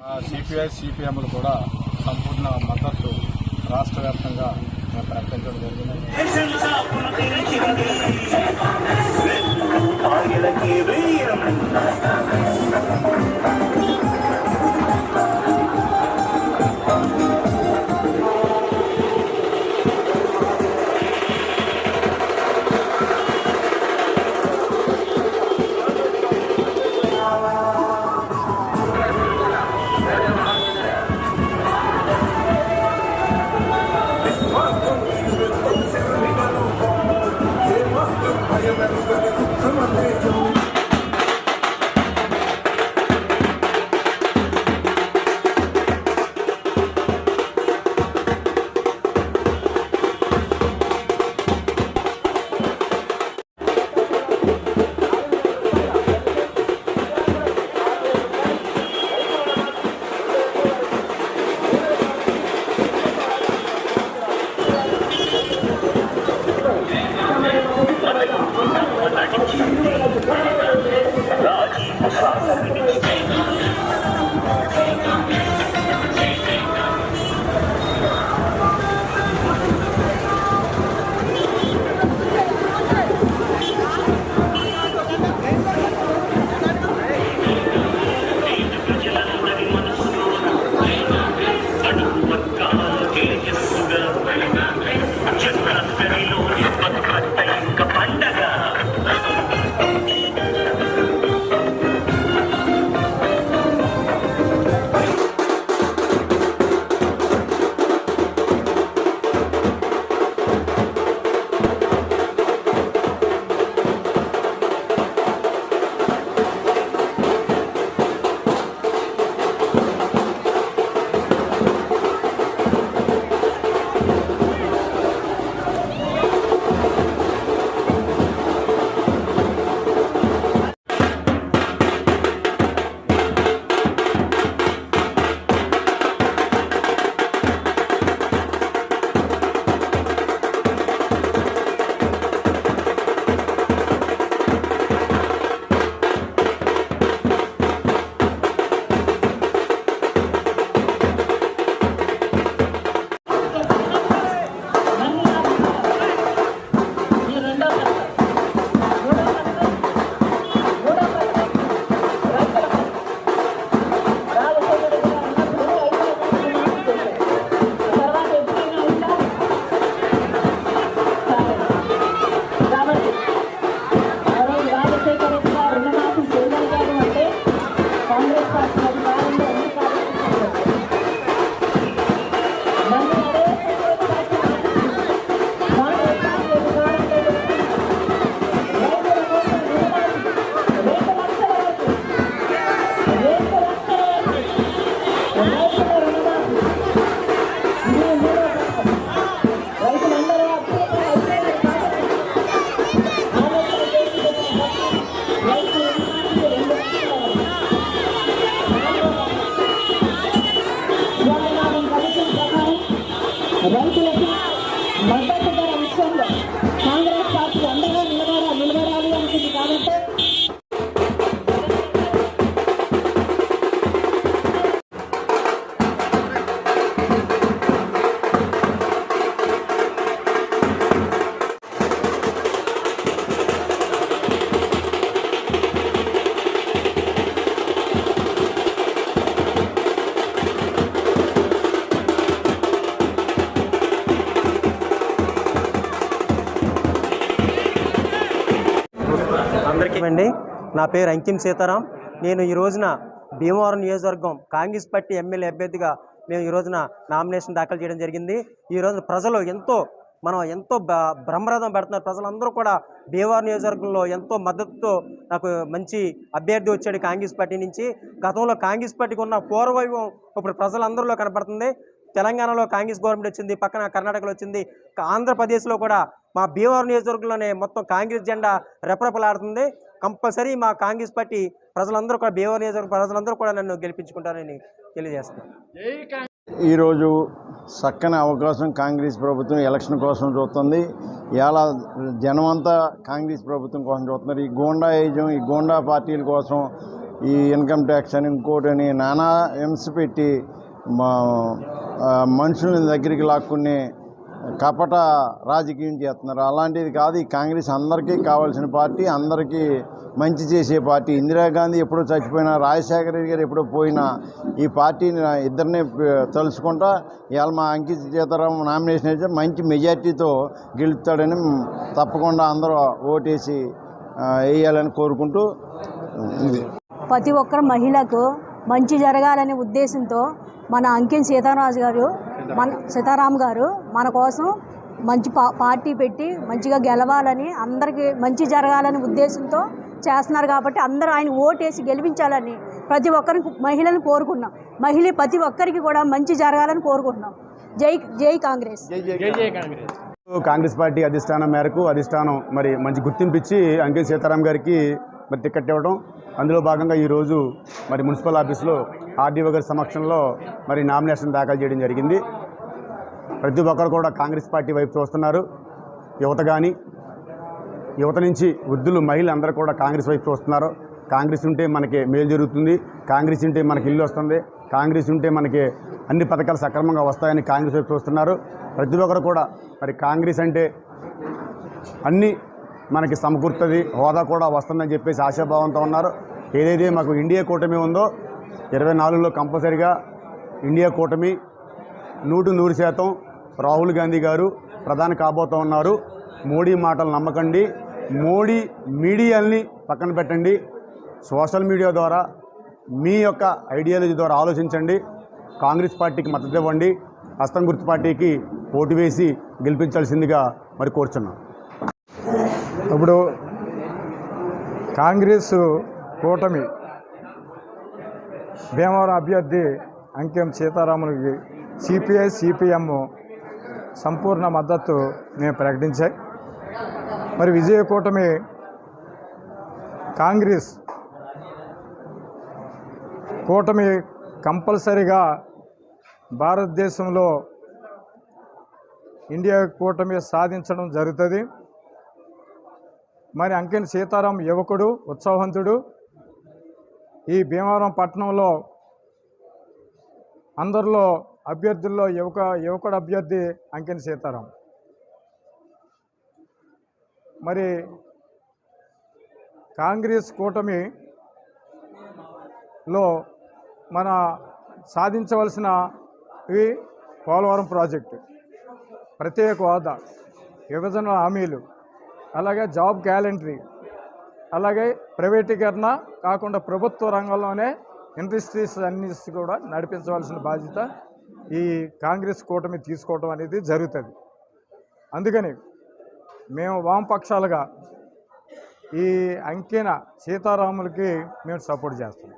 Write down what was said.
మా సిపిఐ సిపిఎంలు కూడా సంపూర్ణ మద్దతు రాష్ట్ర వ్యాప్తంగా ప్రకటించడం జరిగింది. right అందరికీ అండి నా పేరు అంకిం సీతారాం. నేను ఈ రోజున భీమవరం నియోజకవర్గం కాంగ్రెస్ పార్టీ ఎమ్మెల్యే అభ్యర్థిగా మేము ఈ రోజున నామినేషన్ దాఖలు చేయడం జరిగింది. ఈ రోజున ప్రజలు ఎంతో మనం ఎంతో బ- బ్రహ్మరథం పెడుతున్నారు. ప్రజలందరూ కూడా భీమవరం నియోజకవర్గంలో ఎంతో మద్దతుతో నాకు మంచి అభ్యర్థి వచ్చాడు కాంగ్రెస్ పార్టీ నుంచి. గతంలో కాంగ్రెస్ పార్టీకి ఉన్న పూర్వవైభవం ఇప్పుడు ప్రజలందరిలో కనపడుతుంది. తెలంగాణలో కాంగ్రెస్ గవర్నమెంట్ వచ్చింది పక్కన కర్ణాటకలో వచ్చింది ఆంధ్రప్రదేశ్లో కూడా మా భీమవరం నియోజకవర్గంలోనే మొత్తం కాంగ్రెస్ జెండా రెపరెపలాడుతుంది. కంపల్సరీ మా కాంగ్రెస్ పార్టీ ప్రజలందరూ కూడా భీమవరం నియోజకవర్గ ప్రజలందరూ కూడా నన్ను గెలిపించుకుంటారని తెలియజేస్తున్నాను. ఈరోజు చక్కని అవకాశం కాంగ్రెస్ ప్రభుత్వం ఎలక్షన్ కోసం చూస్తుంది. ఇలా జనమంతా కాంగ్రెస్ ప్రభుత్వం కోసం చూస్తున్నారు. ఈ గోండా ఏజం ఈ గోండా పార్టీల కోసం ఈ ఇన్కమ్ ట్యాక్స్ అని ఇంకోటి అని నానా హింస పెట్టి మా ఆ, మనుషుల్ని దగ్గరికి లాక్కుని కపట రాజకీయం చేస్తున్నారు. అలాంటిది కాదు ఈ కాంగ్రెస్ అందరికీ కావాల్సిన పార్టీ అందరికీ మంచి చేసే పార్టీ. ఇందిరాగాంధీ ఎప్పుడో చచ్చిపోయినా రాజశేఖర రెడ్డి గారు ఎప్పుడో పోయినా ఈ పార్టీని ఇద్దరిని తలుచుకుంటా ఇవాళ మా అంకిత సీతారాం నామినేషన్ అయితే మంచి మెజార్టీతో గెలుస్తాడని తప్పకుండా అందరూ ఓటేసి వేయాలని కోరుకుంటూ ఇది ప్రతి ఒక్కరు మహిళకు మంచి జరగాలనే ఉద్దేశంతో మన అంకిన్ సీతారాజు గారు మన సీతారాం గారు మన కోసం మంచి పా పార్టీ పెట్టి మంచిగా గెలవాలని అందరికీ మంచి జరగాలనే ఉద్దేశంతో చేస్తున్నారు కాబట్టి అందరూ ఆయన ఓటేసి గెలిపించాలని ప్రతి ఒక్కరికి మహిళలను కోరుకున్నాం మహిళ ప్రతి ఒక్కరికి కూడా మంచి జరగాలని కోరుకుంటున్నాం. జై జై కాంగ్రెస్. కాంగ్రెస్. పార్టీ అధిష్టానం మేరకు అధిష్టానం మరి మంచి గుర్తింపు ఇచ్చి అంకిత సీతారాం గారికి మరి టికెట్ ఇవ్వడం. అందులో భాగంగా ఈరోజు మరి మున్సిపల్ ఆఫీస్లో ఆర్డీఓ గారి సమక్షంలో మరి నామినేషన్ దాఖలు చేయడం జరిగింది. ప్రతి ఒక్కరు కూడా కాంగ్రెస్ పార్టీ వైపు చూస్తున్నారు. యువత కానీ యువత నుంచి వృద్ధులు మహిళలు అందరూ కూడా కాంగ్రెస్ వైపు చూస్తున్నారు. కాంగ్రెస్ ఉంటే మనకి మేలు జరుగుతుంది. కాంగ్రెస్ ఉంటే మనకి ఇల్లు వస్తుంది. కాంగ్రెస్ ఉంటే మనకి అన్ని పథకాలు సక్రమంగా వస్తాయని కాంగ్రెస్ వైపు చూస్తున్నారు. ప్రతి ఒక్కరు కూడా మరి కాంగ్రెస్ అంటే అన్ని మనకి సమకూరుతుంది. హోదా కూడా వస్తుందని చెప్పేసి ఆశాభావంతో ఉన్నారు. ఏదైతే మాకు ఇండియా కూటమి ఉందో ఇరవై నాలుగులో కంపల్సరిగా ఇండియా కూటమి నూటు నూరు శాతం రాహుల్ గాంధీ గారు ప్రధాని కాబోతూ ఉన్నారు. మోడీ మాటలు నమ్మకండి. మోడీ మీడియాల్ని పక్కన పెట్టండి. సోషల్ మీడియా ద్వారా మీ యొక్క ఐడియాలజీ ద్వారా ఆలోచించండి. కాంగ్రెస్ పార్టీకి మద్దతు ఇవ్వండి. హస్తం గుర్తు పార్టీకి ఓటు వేసి గెలిపించాల్సిందిగా మరి కోరుచున్నాం. ఇప్పుడు కాంగ్రెస్ కూటమి భీమవరం అభ్యర్థి అంకెం సీతారాములకి సిపిఐ సిపిఎం సంపూర్ణ మద్దతు మేము ప్రకటించాయి. మరి విజయ కూటమి కాంగ్రెస్ కూటమి కంపల్సరిగా భారతదేశంలో ఇండియా కూటమి సాధించడం జరుగుతుంది. మరి అంకెన్ సీతారాం యువకుడు ఉత్సాహవంతుడు. ఈ భీమవరం పట్టణంలో అందరిలో అభ్యర్థుల్లో యువక యువకుడు అభ్యర్థి అంకెన్ సీతారాం. మరి కాంగ్రెస్ కూటమిలో మన సాధించవలసినవి పోలవరం ప్రాజెక్టు. ప్రత్యేక హోదా విభజన హామీలు. అలాగే జాబ్ క్యాలెండరీ అలాగే ప్రైవేటీకరణ కాకుండా ప్రభుత్వ రంగంలోనే ఇండస్ట్రీస్ అన్ని కూడా నడిపించవలసిన బాధ్యత ఈ కాంగ్రెస్ కూటమి తీసుకోవడం అనేది జరుగుతుంది. అందుకని మేము వామపక్షాలుగా ఈ అంకెన సీతారాములకి మేము సపోర్ట్ చేస్తాం